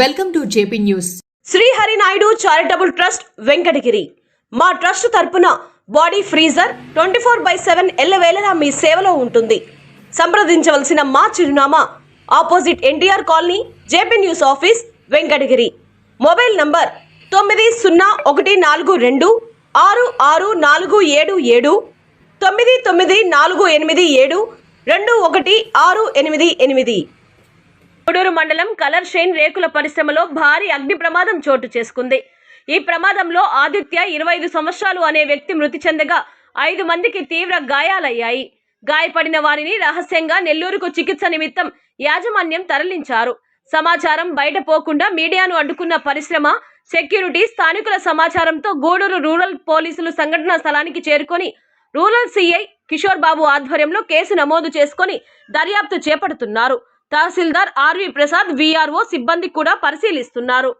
Welcome to JP news Srihari Naidu charitable trust Venkatagiri మా trust తరపున body freezer twenty four by seven ఎల్లవేళలా మీ సేవలో ఉంటుంది. సంప్రదించవలసిన మా చిరునామా opposite NTR colony JP news office Venkatagiri mobile number తొమ్మిది సున్నా ఒకటి నాలుగు రెండు ఆరు ఆరు నాలుగు ఏడు ఏడు తొమ్మిది తొమ్మిది నాలుగు ఎనిమిది ఏడు రెండు ఒకటి ఆరు ఎనిమిది ఎనిమిది. గూడూరు మండలం కలర్ షైన్ రేకుల పరిశ్రమలో భారీ అగ్ని ప్రమాదం చోటు చేసుకుంది. ఈ ప్రమాదంలో ఆదిత్య ఇరవై ఐదు సంవత్సరాలు అనే వ్యక్తి మృతి చెందగా ఐదు మందికి తీవ్ర గాయాలయ్యాయి. గాయపడిన వారిని రహస్యంగా నెల్లూరుకు చికిత్స నిమిత్తం యాజమాన్యం తరలించారు. సమాచారం బయట పోకుండా మీడియాను అడ్డుకున్న పరిశ్రమ సెక్యూరిటీ స్థానికుల సమాచారంతో గూడూరు రూరల్ పోలీసులు సంఘటనా స్థలానికి చేరుకొని రూరల్ సిఐ కిషోర్ బాబు ఆధ్వర్యంలో కేసు నమోదు చేసుకొని దర్యాప్తు చేపడుతున్నారు. తహసీల్దార్ ఆర్వి ప్రసాద్ వీఆర్వో సిబ్బంది కూడా పరిశీలిస్తున్నారు.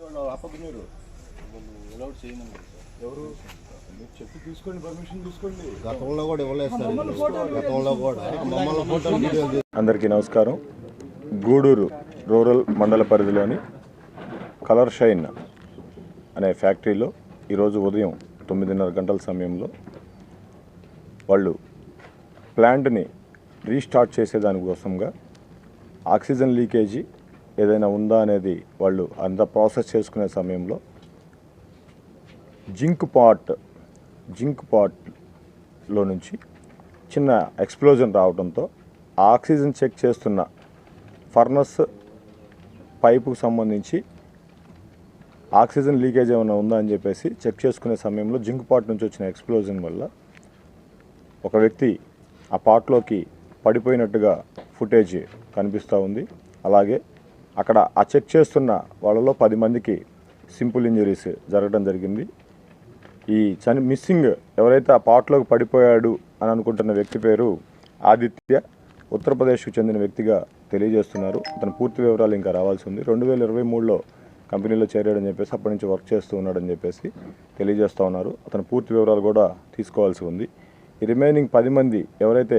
అప్పకు మీరు అలౌట్ చేయమని ఎవరు? మీరు చెప్పి తీసుకోండి పర్మిషన్ తీసుకోండి. గతంలో కూడా ఇవ్వలేదు సార్ ఇది. గతంలో కూడా. మమ్మల్ని ఫోటోలు వీడియోలు తీసి అందరికీ నమస్కారం. గూడూరు రూరల్ మండల పరిధిలోని కలర్ షైన్ అనే ఫ్యాక్టరీలో ఈరోజు ఉదయం తొమ్మిదిన్నర గంటల సమయంలో వాళ్ళు ప్లాంట్ని రీస్టార్ట్ చేసేదానికోసంగా ఆక్సిజన్ లీకేజీ ఏదైనా ఉందా అనేది వాళ్ళు అంత ప్రాసెస్ చేసుకునే సమయంలో జింక్ పాట్ జింక్ పాట్లో నుంచి చిన్న ఎక్స్ప్లోజన్ రావడంతో ఆక్సిజన్ చెక్ చేస్తున్న ఫర్నస్ పైపుకు సంబంధించి ఆక్సిజన్ లీకేజ్ ఏమైనా ఉందా అని చెప్పేసి చెక్ చేసుకునే సమయంలో జింక్ పాట్ నుంచి వచ్చిన ఎక్స్ప్లోజన్ వల్ల ఒక వ్యక్తి ఆ పాట్లోకి పడిపోయినట్టుగా ఫుటేజ్ కనిపిస్తూ ఉంది. అలాగే అక్కడ ఆ చెక్ చేస్తున్న వాళ్ళలో పది మందికి సింపుల్ ఇంజరీస్ జరగడం జరిగింది. ఈ చని మిస్సింగ్ ఎవరైతే ఆ పాట్లోకి పడిపోయాడు అని అనుకుంటున్న వ్యక్తి పేరు ఆదిత్య ఉత్తరప్రదేశ్కు చెందిన వ్యక్తిగా తెలియజేస్తున్నారు. అతని పూర్తి వివరాలు ఇంకా రావాల్సి ఉంది. రెండు వేల ఇరవై మూడులో కంపెనీలో చేరాడని చెప్పేసి అప్పటి నుంచి వర్క్ చేస్తూ ఉన్నాడని చెప్పేసి తెలియజేస్తూ ఉన్నారు. అతని పూర్తి వివరాలు కూడా తీసుకోవాల్సి ఉంది. ఈ రిమైనింగ్ పది మంది ఎవరైతే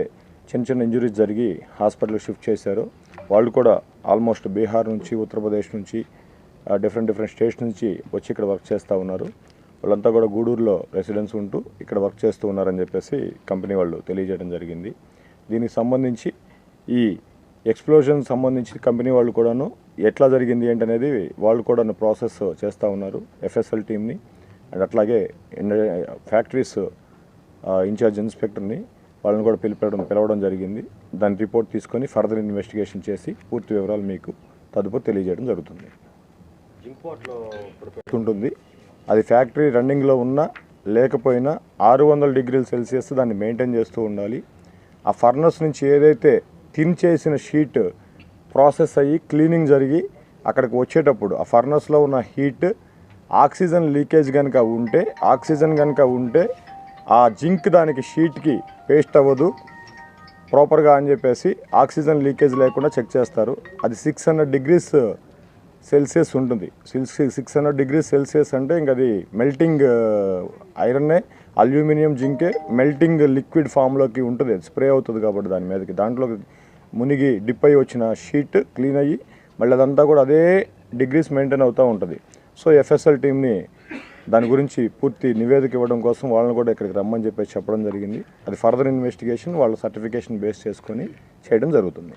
చిన్న చిన్న ఇంజరీస్ జరిగి హాస్పిటల్ షిఫ్ట్ చేశారో వాళ్ళు కూడా ఆల్మోస్ట్ బీహార్ నుంచి ఉత్తరప్రదేశ్ నుంచి డిఫరెంట్ డిఫరెంట్ స్టేట్స్ నుంచి వచ్చి ఇక్కడ వర్క్ చేస్తూ ఉన్నారు. వాళ్ళంతా కూడా గూడూరులో రెసిడెన్స్ ఉంటూ ఇక్కడ వర్క్ చేస్తూ ఉన్నారని చెప్పేసి కంపెనీ వాళ్ళు తెలియజేయడం జరిగింది. దీనికి సంబంధించి ఈ ఎక్స్ప్లోజన్ సంబంధించి కంపెనీ వాళ్ళు కూడాను ఎట్లా జరిగింది ఏంటనేది వాళ్ళు కూడా ప్రాసెస్ చేస్తూ ఉన్నారు ఎఫ్ఎస్ఎల్ టీమ్ని అండ్ అట్లాగే ఫ్యాక్టరీస్ ఇన్ఛార్జ్ ఇన్స్పెక్టర్ని వాళ్ళని కూడా పిలిపడం పిలవడం జరిగింది. దాని రిపోర్ట్ తీసుకొని ఫర్దర్ ఇన్వెస్టిగేషన్ చేసి పూర్తి వివరాలు మీకు తదుపరి తెలియజేయడం జరుగుతుంది. ఉంటుంది. అది ఫ్యాక్టరీ రన్నింగ్లో ఉన్నా లేకపోయినా ఆరు వందల డిగ్రీల సెల్సియస్ దాన్ని మెయింటైన్ చేస్తూ ఉండాలి. ఆ ఫర్నస్ నుంచి ఏదైతే థిన్ చేసిన షీట్ ప్రాసెస్ అయ్యి క్లీనింగ్ జరిగి అక్కడికి వచ్చేటప్పుడు ఆ ఫర్నస్లో ఉన్న హీట్ ఆక్సిజన్ లీకేజ్ కనుక ఉంటే ఆక్సిజన్ కనుక ఉంటే ఆ జింక్ దానికి షీట్కి పేస్ట్ అవ్వదు. ప్రాపర్గా అని చెప్పేసి ఆక్సిజన్ లీకేజ్ లేకుండా చెక్ చేస్తారు. అది సిక్స్ హండ్రెడ్ డిగ్రీస్ సెల్సియస్ ఉంటుంది. Six six hundred degrees Celsius అంటే ఇంక అది మెల్టింగ్ ఐరన్నే అల్యూమినియం జింకే మెల్టింగ్ లిక్విడ్ ఫామ్లోకి ఉంటుంది. స్ప్రే అవుతుంది కాబట్టి దాని మీదకి. దాంట్లో మునిగి డిప్ అయ్యి వచ్చిన షీట్ క్లీన్ అయ్యి మళ్ళీ అదంతా కూడా అదే డిగ్రీస్ మెయింటైన్ అవుతూ ఉంటుంది. సో ఎఫ్ఎస్ఎల్ టీమ్ని దాని గురించి పూర్తి నివేదిక ఇవ్వడం కోసం వాళ్ళని కూడా ఇక్కడికి రమ్మని చెప్పేసి చెప్పడం జరిగింది. అది ఫర్దర్ ఇన్వెస్టిగేషన్ వాళ్ళ సర్టిఫికేషన్ బేస్ చేసుకొని చేయడం జరుగుతుంది.